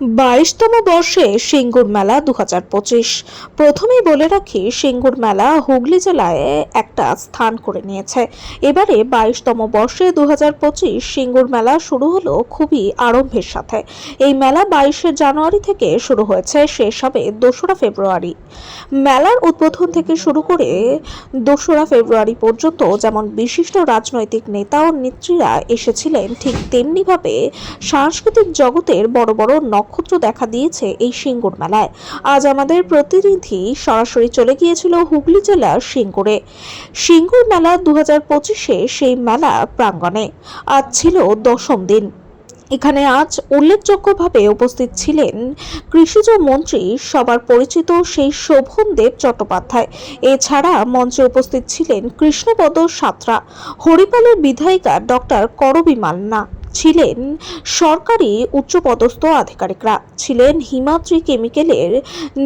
বাইশতম বর্ষে সিঙ্গুর মেলা দু হাজার পঁচিশ। প্রথমেই বলে রাখি, সিঙ্গুর মেলা হুগলি জেলায় একটা স্থান করে নিয়েছে। এবারে বাইশতম বর্ষে দু হাজার পঁচিশ সিঙ্গুর মেলা শুরু হলো খুবই আরম্ভের সাথে। এই মেলা বাইশে জানুয়ারি থেকে শুরু হয়েছে, শেষ হবে দোসরা ফেব্রুয়ারি। মেলার উদ্বোধন থেকে শুরু করে দোসরা ফেব্রুয়ারি পর্যন্ত যেমন বিশিষ্ট রাজনৈতিক নেতা ও নেত্রীরা এসেছিলেন, ঠিক তেমনিভাবে সাংস্কৃতিক জগতের বড় বড় নক্ষত্র দেখা দিয়েছে এই সিঙ্গুর মেলায়। আজ আমাদের প্রতিনিধি সরাসরি চলে গিয়েছিল হুগলি জেলার সিঙ্গুরে। সিঙ্গুর মেলা দু হাজার পঁচিশে সেই মেলা প্রাঙ্গণে আজ ছিল দশম দিন। এখানে আজ উল্লেখযোগ্যভাবে উপস্থিত ছিলেন কৃষিজ মন্ত্রী সবার পরিচিত সেই শোভন দেব চট্টোপাধ্যায়। এছাড়া মঞ্চে উপস্থিত ছিলেন কৃষ্ণপদ সাঁতরা, হরিপালের বিধায়িকা ডক্টর করবী মান্না। ছিলেন সরকারি উচ্চপদস্থ আধিকারিকরা। ছিলেন হিমাদ্রি কেমিক্যালের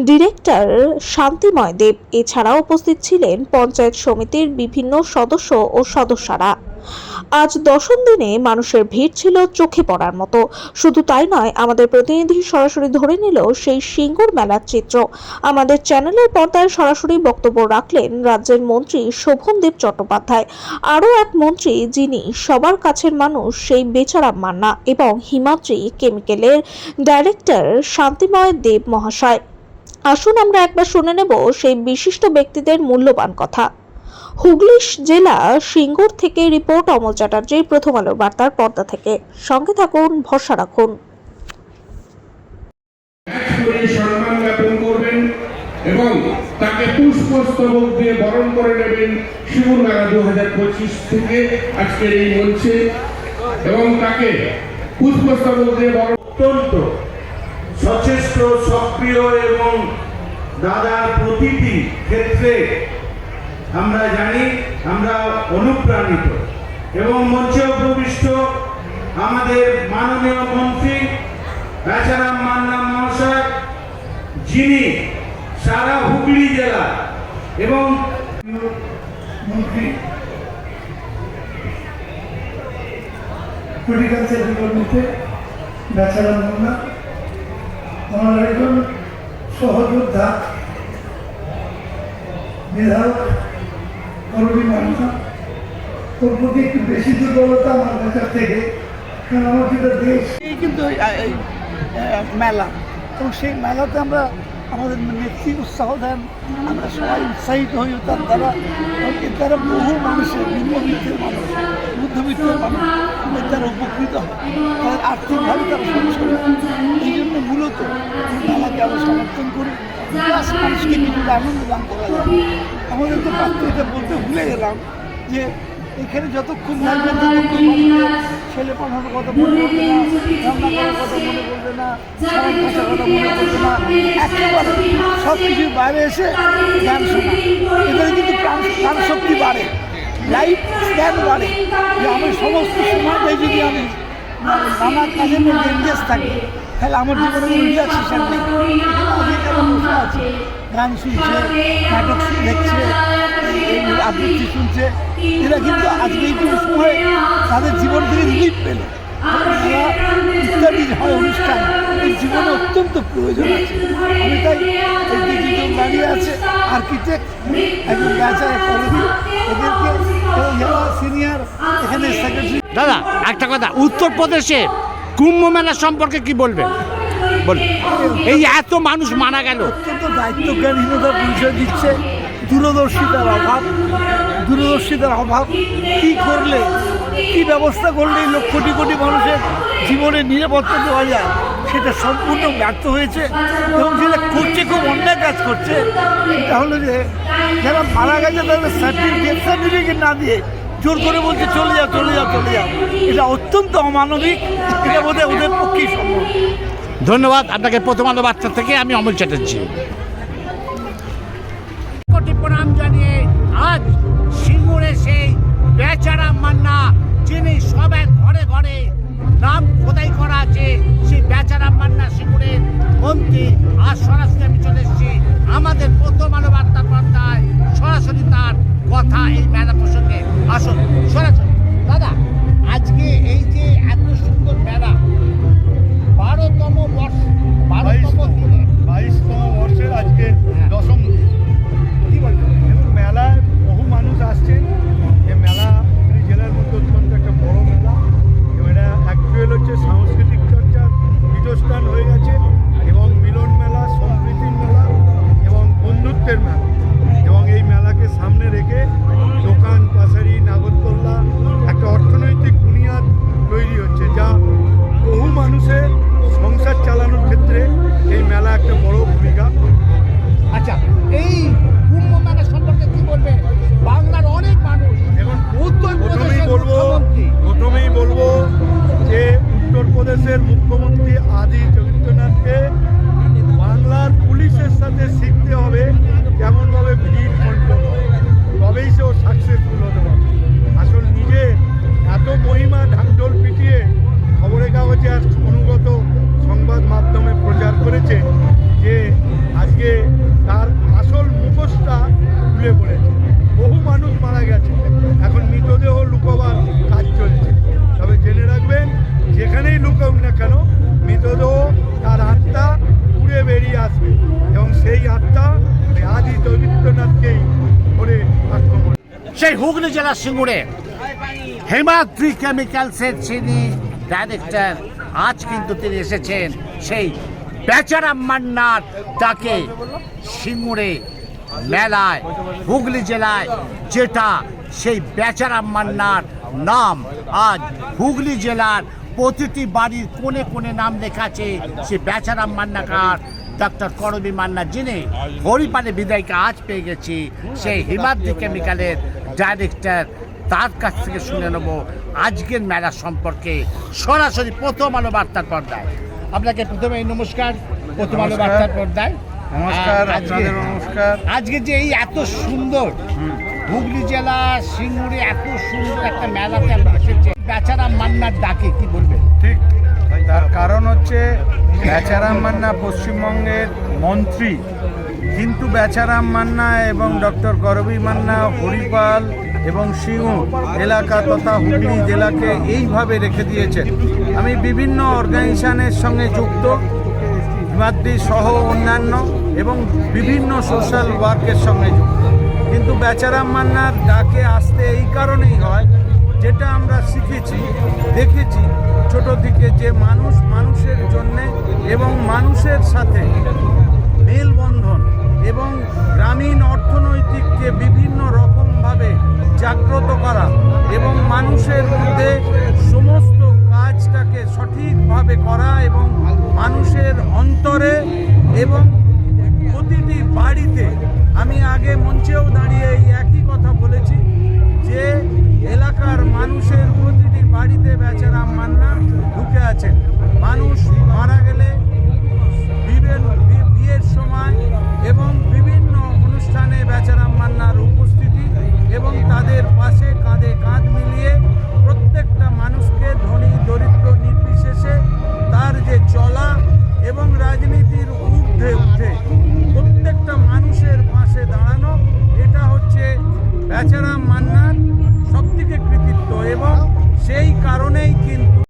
ডিরেক্টর শান্তিময় দেব। এছাড়া উপস্থিত ছিলেন পঞ্চায়েত সমিতির বিভিন্ন সদস্য ও সদস্যরা। আজ দশম দিনে মানুষের ভিড় ছিল চোখে পড়ার মতো। শুধু তাই নয়, আমাদের প্রতিনিধি সরাসরি ধরে নিল সেই সিঙ্গুর মেলার চিত্র। আমাদের চ্যানেলের পর্দায় সরাসরি বক্তব্য রাখলেন রাজ্যের মন্ত্রী শোভনদেব চট্টোপাধ্যায়। আরও এক মন্ত্রী যিনি সবার কাছের মানুষ, সেই বেচারা মান্না এবং হিমাদ্রি কেমিক্যালের ডাইরেক্টর শান্তিময় দেব মহাশয়। আসুন আমরা একবার শুনে নেব সেই বিশিষ্ট ব্যক্তিদের মূল্যবান কথা। হুগলি জেলা সিঙ্গুর থেকে রিপোর্ট অমল চ্যাটার্জির প্রথম আলো বার্তার পর্দা থেকে। সঙ্গে থাকুন ভরসা রাখুন। সম্মান জ্ঞাপন করবেন এবং তাকে পুষ্পস্তবক দিয়ে বরণ করে নেবেন শিবুর মেলা দু হাজার পঁচিশ থেকে আজকের এই মঞ্চে। এবং তাকে পুষ্পস্তবক দিয়ে বরণ অত্যন্ত সচেষ্ট সক্রিয় এবং দাদার প্রতিটি ক্ষেত্রে আমরা জানি, আমরা অনুপ্রাণিত। এবং মঞ্চে উপবিষ্ট আমাদের মাননীয় মন্ত্রী, বেচারাম মান্না মহাশয়, যিনি সারা হুগলি জেলা এবং মন্ত্রী আমার একজন সহযোদ্ধা, বিধায়ক করবি মান্না ওর প্রতি একটু বেশি দুর্বলতা আমার থেকে, কারণ আমার যেটা দেশ কিন্তু মেলা। এবং সেই মেলাতে আমরা আমাদের নেত্রী উৎসাহ দেন। আমরা সবাই উৎসাহিত হই তার দ্বারা। দ্বারা বহু মানুষের নিম্নবিত্তের মানুষ, মধ্যবিত্তের মানুষ দ্বারা উপকৃত হয়। তাদের আর্থিকভাবে তারা হয়। এই জন্য মূলত মেলাকে আমরা সমর্থন করি। প্লাস মানুষকে কিছুটা আনন্দ দান করা যায়। আমাদের তো প্রাত্যিকটা বলতে ভুলে গেলাম যে এখানে যতক্ষণ থাকবেন ততক্ষণ ছেলে পড়ানোর কথা মনে পড়বে না, রান্না করার কথা মনে পড়বে না ভাষার কথা মনে পড়বে না, একেবারে সব কিছুর বাইরে এসে গান শোনা এখানে কিন্তু প্রাণ শক্তি বাড়ে। লাইফ স্প্যান বাড়ে। যে আমি সমস্ত সময়টাই যদি আমি নানা কাজের মধ্যে এনগেজ থাকি, তাহলে আমার জীবনে কোনো রিল্যাক্সেশন নেই গান শুনছে, নাটক দেখছে আবৃত্তি শুনছে। এরা কিন্তু আজকে এইটুকু সময় তাদের জীবন থেকে রিলিফ পেল। ইত্যাদি হয় অনুষ্ঠান এই জীবনে অত্যন্ত প্রয়োজন আছে। আমি তাই এই দুজন দাঁড়িয়ে আছে আর্কিটেক্ট একজন বেচারা করে এদেরকে যারা সিনিয়র এখানে সেক্রেটারি দাদা, একটা কথা, উত্তরপ্রদেশে কুম্ভ মেলা সম্পর্কে কি বলবেন? বলুন এই এত মানুষ মারা গেল। অত্যন্ত দায়িত্বজ্ঞানহীনতার পরিচয় দিচ্ছে। দূরদর্শিতার অভাব দূরদর্শিতার অভাব। কি করলে, কি ব্যবস্থা করলে এই লক্ষ কোটি কোটি মানুষের জীবনে নিরাপত্তা দেওয়া যায়, সেটা সম্পূর্ণ ব্যর্থ হয়েছে এবং যেটা করছে, খুব অন্যায় কাজ করছে। সেটা হলো যে যারা মারা গেছে, তাদের সার্টিফিকেট সার্টিফিকেট না দিয়ে জোর করে বলছে, চলে যাও চলে যাও চলে যাও। এটা অত্যন্ত অমানবিক। এটা বোধহয় ওদের পক্ষেই সম্ভব। ধন্যবাদ আপনাকে প্রথম আলো বার্তা থেকে, আমি অমল চ্যাটার্জি। কোটি প্রণাম জানিয়ে আজ সিঙ্গুরে সেই বেচারা মান্না, যিনি সবার ঘরে ঘরে নাম খোদাই করা আছে, সেই বেচারা মান্না সিঙ্গুরের মন্ত্রী আজ সরাসরি আমি চলে এসেছি। আমাদের প্রথম আলো পর্দায় সরাসরি তার কথা এই মেলা প্রসঙ্গে। আসুন, সরাসরি। dito. সেই হুগলি জেলার সিঙ্গুরে হেমাদ্রি কেমিক্যালসের যিনি ডাইরেক্টর আজ কিন্তু তিনি এসেছেন সেই বেচারাম মান্নার তাকে সিঙ্গুরে মেলায়, হুগলি জেলায়, যেটা সেই বেচারাম মান্নার নাম। আজ হুগলি জেলার প্রতিটি বাড়ির কোণে কোণে নাম লেখা আছে সে বেচারাম মান্নাকার ডক্টর করবী মান্না, যিনি হরিপালে বিদায়কে আজ পেয়ে গেছি সেই হিমাদ্রি কেমিক্যালের ডাইরেক্টর তার কাছ থেকে শুনে নেব আজকের মেলা সম্পর্কে সরাসরি প্রথম আলো বার্তার পর্দায়। আপনাকে প্রথমে নমস্কার প্রথম আলো। বার্তার পর্দায়। নমস্কার আপনাদের নমস্কার। আজকে যে এই এত সুন্দর হুগলি জেলা সিঙ্গুরে এত সুন্দর একটা মেলাতে আপনি বেচারা মান্নার ডাকে কি বলবেন? ঠিক তার কারণ হচ্ছে বেচারাম মান্না পশ্চিমবঙ্গের মন্ত্রী। কিন্তু বেচারাম মান্না এবং ডক্টর করবী মান্না, হরিপাল এবং সিংহ এলাকা তথা হুগলি জেলাকে এইভাবে রেখে দিয়েছেন। আমি বিভিন্ন অর্গানাইজেশনের সঙ্গে যুক্ত, হিমাদ্রি সহ অন্যান্য এবং বিভিন্ন সোশ্যাল ওয়ার্কের সঙ্গে যুক্ত। কিন্তু বেচারাম মান্নার ডাকে আসতে এই কারণেই হয়, যেটা আমরা শিখেছি, দেখেছি ছোট থেকে যে মানুষ মানুষের জন্যে এবং মানুষের সাথে মেলবন্ধন এবং গ্রামীণ অর্থনৈতিককে বিভিন্ন রকমভাবে জাগ্রত করা এবং মানুষের মধ্যে সমস্ত কাজটাকে সঠিকভাবে করা এবং মানুষের অন্তরে এবং প্রতিটি বাড়িতে, আমি আগে মঞ্চেও দাঁড়িয়ে এই একই কথা বলেছি যে এলাকার মানুষের